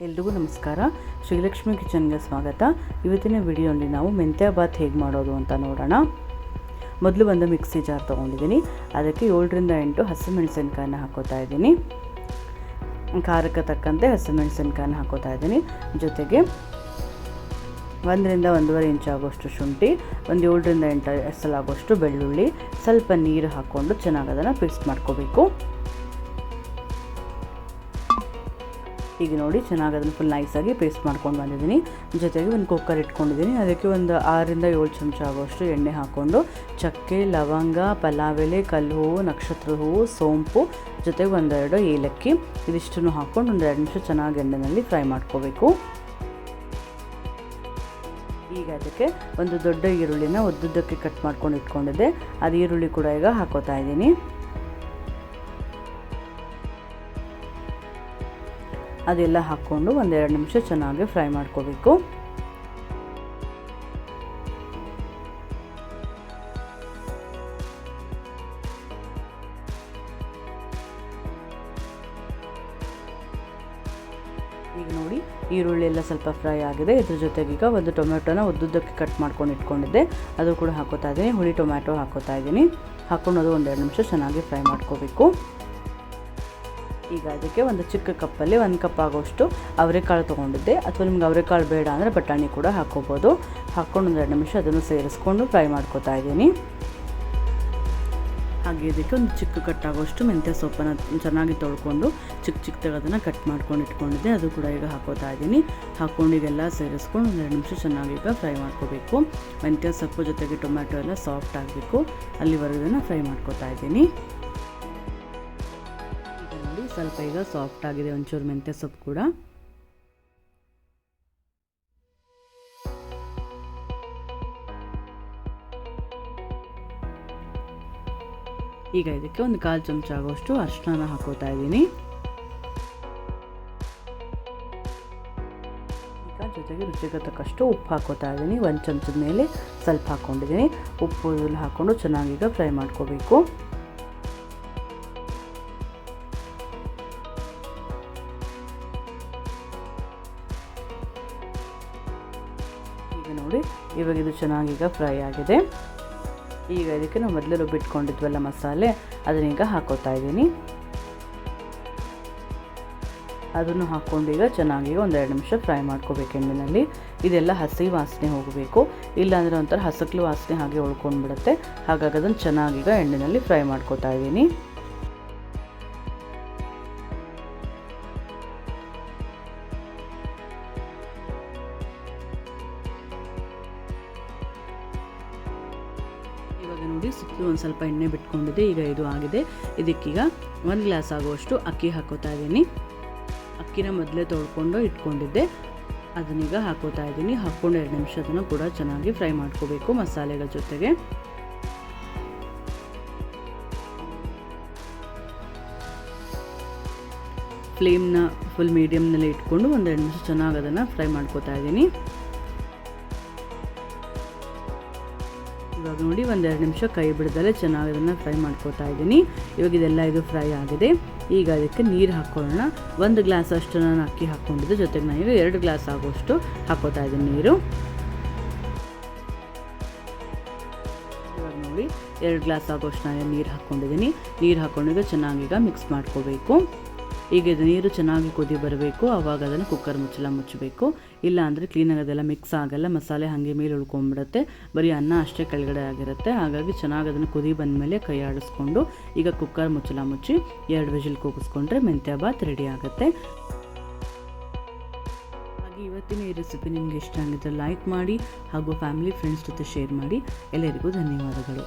ಎಲ್ರಿಗೂ ನಮಸ್ಕಾರ. ಶ್ರೀಲಕ್ಷ್ಮಿ ಕಿಚನ್ಗೆ ಸ್ವಾಗತ. ಇವತ್ತಿನ ವಿಡಿಯೋಲಿ ನಾವು ಮೆಂತ್ಯ ಬಾತ್ ಹೇಗೆ ಮಾಡೋದು ಅಂತ ನೋಡೋಣ. ಮೊದಲು ಒಂದು ಮಿಕ್ಸಿ ಜಾರ್ ತೊಗೊಂಡಿದ್ದೀನಿ. ಅದಕ್ಕೆ ಏಳರಿಂದ ಎಂಟು ಹಸಿಮೆಣಸಿನ್ಕಾಯನ್ನ ಹಾಕೋತಾ ಇದ್ದೀನಿ. ಖಾರಕ್ಕೆ ತಕ್ಕಂತೆ ಹಸಿಮೆಣಸಿನ್ಕಾಯನ್ನ ಹಾಕೋತಾ ಇದ್ದೀನಿ. ಜೊತೆಗೆ ಒಂದರಿಂದ ಒಂದೂವರೆ ಇಂಚ್ ಆಗೋಷ್ಟು ಶುಂಠಿ, ಒಂದು ಏಳರಿಂದ ಎಂಟು ಎಸಲಾಗೋಷ್ಟು ಬೆಳ್ಳುಳ್ಳಿ, ಸ್ವಲ್ಪ ನೀರು ಹಾಕ್ಕೊಂಡು ಚೆನ್ನಾಗಿ ಅದನ್ನು ಪೇಸ್ಟ್ ಮಾಡ್ಕೋಬೇಕು. ಈಗ ನೋಡಿ ಚೆನ್ನಾಗಿ ಅದನ್ನು ಫುಲ್ ನೈಸಾಗಿ ಪೇಸ್ಟ್ ಮಾಡ್ಕೊಂಡು ಬಂದಿದ್ದೀನಿ. ಜೊತೆಗೆ ಒಂದು ಕುಕ್ಕರ್ ಇಟ್ಕೊಂಡಿದ್ದೀನಿ. ಅದಕ್ಕೆ ಒಂದು ಆರರಿಂದ ಏಳು ಚಮಚ ಆಗುವಷ್ಟು ಎಣ್ಣೆ ಹಾಕ್ಕೊಂಡು ಚಕ್ಕೆ, ಲವಂಗ ಪಲಾವ್ ಎಲೆ ಕಲ್ಲು ಹೂವು, ನಕ್ಷತ್ರ ಹೂವು, ಸೋಂಪು, ಜೊತೆಗೆ ಒಂದೆರಡು ಏಲಕ್ಕಿ ಇದಿಷ್ಟನ್ನು ಹಾಕ್ಕೊಂಡು ಒಂದು ಎರಡು ನಿಮಿಷ ಚೆನ್ನಾಗಿ ಎಣ್ಣೆಯಲ್ಲಿ ಫ್ರೈ ಮಾಡ್ಕೋಬೇಕು. ಈಗ ಅದಕ್ಕೆ ಒಂದು ದೊಡ್ಡ ಈರುಳ್ಳಿನ ಉದ್ದುದ್ದಕ್ಕೆ ಕಟ್ ಮಾಡ್ಕೊಂಡು ಇಟ್ಕೊಂಡಿದ್ದೆ. ಅದು ಈರುಳ್ಳಿ ಕೂಡ ಈಗ ಹಾಕೋತಾ ಇದ್ದೀನಿ. ಅದೆಲ್ಲ ಹಾಕ್ಕೊಂಡು ಒಂದೆರಡು ನಿಮಿಷ ಚೆನ್ನಾಗಿ ಫ್ರೈ ಮಾಡ್ಕೋಬೇಕು. ಈಗ ನೋಡಿ, ಈರುಳ್ಳಿ ಎಲ್ಲ ಸ್ವಲ್ಪ ಫ್ರೈ ಆಗಿದೆ. ಇದ್ರ ಜೊತೆಗೆ ಈಗ ಒಂದು ಟೊಮೆಟೊನ ಉದ್ದುದ್ದಕ್ಕೆ ಕಟ್ ಮಾಡ್ಕೊಂಡು ಇಟ್ಕೊಂಡಿದ್ದೆ. ಅದು ಕೂಡ ಹಾಕೋತಾ ಇದ್ದೀನಿ. ಹುಳಿ ಟೊಮ್ಯಾಟೊ ಹಾಕೋತಾ ಇದ್ದೀನಿ. ಹಾಕ್ಕೊಂಡು ಅದು ಒಂದೆರಡು ನಿಮಿಷ ಚೆನ್ನಾಗಿ ಫ್ರೈ ಮಾಡ್ಕೋಬೇಕು. ಈಗ ಅದಕ್ಕೆ ಒಂದು ಚಿಕ್ಕ ಕಪ್ಪಲ್ಲಿ ಒಂದು ಕಪ್ ಆಗೋಷ್ಟು ಅವರೆಕಾಳು ತೊಗೊಂಡಿದ್ದೆ. ಅಥವಾ ನಿಮ್ಗೆ ಅವರೆಕಾಳು ಬೇಡ ಅಂದರೆ ಬಟಾಣಿ ಕೂಡ ಹಾಕ್ಕೋಬೋದು. ಹಾಕ್ಕೊಂಡು ಎರಡು ನಿಮಿಷ ಅದನ್ನು ಸೇರಿಸ್ಕೊಂಡು ಫ್ರೈ ಮಾಡ್ಕೋತಾ ಇದ್ದೀನಿ. ಹಾಗೆ ಇದಕ್ಕೆ ಒಂದು ಚಿಕ್ಕ ಕಟ್ಟಾಗೋಷ್ಟು ಮೆಂತ್ಯ ಸೊಪ್ಪನ್ನು ಚೆನ್ನಾಗಿ ತೊಳ್ಕೊಂಡು ಚಿಕ್ಕ ಚಿಕ್ಕದಾಗಿ ಅದನ್ನು ಕಟ್ ಮಾಡ್ಕೊಂಡು ಇಟ್ಕೊಂಡಿದ್ದೆ. ಅದು ಕೂಡ ಈಗ ಹಾಕೋತಾ ಇದ್ದೀನಿ. ಹಾಕ್ಕೊಂಡು ಈಗೆಲ್ಲ ಸೇರಿಸ್ಕೊಂಡು ಒಂದೆರಡು ನಿಮಿಷ ಚೆನ್ನಾಗಿ ಈಗ ಫ್ರೈ ಮಾಡ್ಕೋಬೇಕು. ಮೆಂತ್ಯ ಸೊಪ್ಪು ಜೊತೆಗೆ ಟೊಮ್ಯಾಟೊ ಎಲ್ಲ ಸಾಫ್ಟ್ ಆಗಬೇಕು. ಅಲ್ಲಿವರೆಗೂ ಫ್ರೈ ಮಾಡ್ಕೋತಾ ಇದ್ದೀನಿ. ಸ್ವಲ್ಪ ಈಗ ಸಾಫ್ಟ್ ಆಗಿದೆ, ಒಂಚೂರು ಮೆಂತ್ಯ ಸೊಪ್ಪು ಕೂಡ. ಈಗ ಇದಕ್ಕೆ ಒಂದು ಕಾಲು ಚಮಚ ಆಗೋಷ್ಟು ಅರಿಶಿನ ಹಾಕೋತಾ ಇದ್ದೀನಿ. ಈಗ ಜೊತೆಗೆ ರುಚಿಗೆ ತಕ್ಕಷ್ಟು ಉಪ್ಪು ಹಾಕೋತಾ ಇದ್ದೀನಿ. ಒಂದು ಚಮಚದ ಮೇಲೆ ಸ್ವಲ್ಪ ಹಾಕ್ಕೊಂಡಿದ್ದೀನಿ ಉಪ್ಪು ಹಾಕ್ಕೊಂಡು ಚೆನ್ನಾಗೀಗ ಫ್ರೈ ಮಾಡ್ಕೋಬೇಕು. ನೋಡಿ. ಇವಾಗ ಇದು ಚೆನ್ನಾಗೀಗ ಫ್ರೈ ಆಗಿದೆ. ಈಗ ಇದಕ್ಕೆ ನಾವು ಮೊದಲು ರುಬ್ಬಿಟ್ಕೊಂಡಿದ್ವಲ್ಲ ಮಸಾಲೆ ಅದನ್ನೀಗ ಹಾಕೋತಾ ಇದ್ದೀನಿ. ಅದನ್ನು ಹಾಕ್ಕೊಂಡು ಈಗ ಚೆನ್ನಾಗಿ ಒಂದೆರಡು ನಿಮಿಷ ಫ್ರೈ ಮಾಡ್ಕೋಬೇಕು ಎಣ್ಣೆಯಲ್ಲಿ. ಇದೆಲ್ಲ ಹಸಿ ವಾಸನೆ ಹೋಗಬೇಕು. ಇಲ್ಲಾಂದರೆ ಒಂಥರ ಹಸಕ್ಲು ವಾಸನೆ ಹಾಗೆ ಉಳ್ಕೊಂಡ್ಬಿಡುತ್ತೆ. ಹಾಗಾಗಿ ಅದನ್ನು ಈಗ ಎಣ್ಣೆಯಲ್ಲಿ ಫ್ರೈ ಮಾಡ್ಕೋತಾ ಇದ್ದೀನಿ. ನೋಡಿ ಸುತ್ತಲೂ ಒಂದು ಸ್ವಲ್ಪ ಎಣ್ಣೆ ಬಿಟ್ಕೊಂಡಿದೆ, ಈಗ ಇದು ಆಗಿದೆ. ಇದಕ್ಕೀಗ ಒಂದು ಗ್ಲಾಸ್ ಆಗುವಷ್ಟು ಅಕ್ಕಿ ಹಾಕೋತಾ ಇದ್ದೀನಿ. ಅಕ್ಕಿನ ಮೊದಲೇ ತೊಳ್ಕೊಂಡು ಇಟ್ಕೊಂಡಿದ್ದೆ. ಅದನ್ನೀಗ ಹಾಕೋತಾ ಇದ್ದೀನಿ. ಹಾಕ್ಕೊಂಡು ಎರಡು ನಿಮಿಷ ಅದನ್ನು ಕೂಡ ಚೆನ್ನಾಗಿ ಫ್ರೈ ಮಾಡ್ಕೋಬೇಕು ಮಸಾಲೆಗಳ ಜೊತೆಗೆ. ಫ್ಲೇಮ್ನ ಫುಲ್ ಮೀಡಿಯಮ್ನಲ್ಲಿ ಇಟ್ಕೊಂಡು ಒಂದೆರಡು ನಿಮಿಷ ಚೆನ್ನಾಗಿ ಅದನ್ನು ಫ್ರೈ ಮಾಡ್ಕೋತಾ ಇದ್ದೀನಿ. ಇವಾಗ ನೋಡಿ ಒಂದೆರಡು ನಿಮಿಷ ಕೈ ಬಿಡದಲ್ಲ ಚೆನ್ನಾಗಿ ಅದನ್ನು ಫ್ರೈ ಮಾಡ್ಕೋತಾ ಇದ್ದೀನಿ. ಇವಾಗ ಇದೆಲ್ಲ ಇದು ಫ್ರೈ ಆಗಿದೆ. ಈಗ ಅದಕ್ಕೆ ನೀರು ಹಾಕ್ಕೊಳ್ಳೋಣ ಒಂದು ಗ್ಲಾಸ್ ಅಷ್ಟು ನಾನು ಅಕ್ಕಿ ಹಾಕ್ಕೊಂಡಿದ್ದು. ಜೊತೆಗೆ ನಾನು ಎರಡು ಗ್ಲಾಸ್ ಆಗೋಷ್ಟು ಹಾಕೋತಾ ಇದ್ದೀನಿ ನೀರು. ಇವಾಗ ನೋಡಿ, ಎರಡು ಗ್ಲಾಸ್ ಆಗೋಷ್ಟು ನಾನು ನೀರು ಹಾಕ್ಕೊಂಡಿದ್ದೀನಿ. ನೀರು ಹಾಕ್ಕೊಂಡಿದ್ದು ಚೆನ್ನಾಗಿ ಈಗ ಮಿಕ್ಸ್ ಮಾಡ್ಕೋಬೇಕು. ಈಗ ಇದು ನೀರು ಚೆನ್ನಾಗಿ ಕುದಿ ಬರಬೇಕು ಆವಾಗ ಅದನ್ನು ಕುಕ್ಕರ್ ಮುಚ್ಚಲ ಮುಚ್ಚಬೇಕು. ಇಲ್ಲ ಅಂದರೆ ಕ್ಲೀನಾಗಿ ಅದೆಲ್ಲ ಮಿಕ್ಸ್ ಆಗಲ್ಲ, ಮಸಾಲೆ ಹಾಗೆ ಮೇಲೆ ಉಳ್ಕೊಂಡ್ಬಿಡುತ್ತೆ ಬರೀ ಅನ್ನ ಅಷ್ಟೇ ಕೆಳಗಡೆ ಆಗಿರುತ್ತೆ. ಹಾಗಾಗಿ ಚೆನ್ನಾಗಿ ಅದನ್ನು ಕುದಿ ಬಂದಮೇಲೆ ಕೈ ಆಡಿಸ್ಕೊಂಡು ಈಗ ಕುಕ್ಕರ್ ಮುಚ್ಚಲ ಮುಚ್ಚಿ ಎರಡು ವಿಜಿಲ್ ಕೂಗಿಸ್ಕೊಂಡ್ರೆ ಮೆಂತ್ಯ ಬಾತ್ ರೆಡಿ ಆಗುತ್ತೆ. ಹಾಗೆ ಇವತ್ತಿನ ಈ ರೆಸಿಪಿ ನಿಮಗೆ ಇಷ್ಟ ಆಗಿದ್ದರೆ ಲೈಕ್ ಮಾಡಿ ಹಾಗೂ ಫ್ಯಾಮಿಲಿ ಫ್ರೆಂಡ್ಸ್ ಜೊತೆ ಶೇರ್ ಮಾಡಿ. ಎಲ್ಲರಿಗೂ ಧನ್ಯವಾದಗಳು.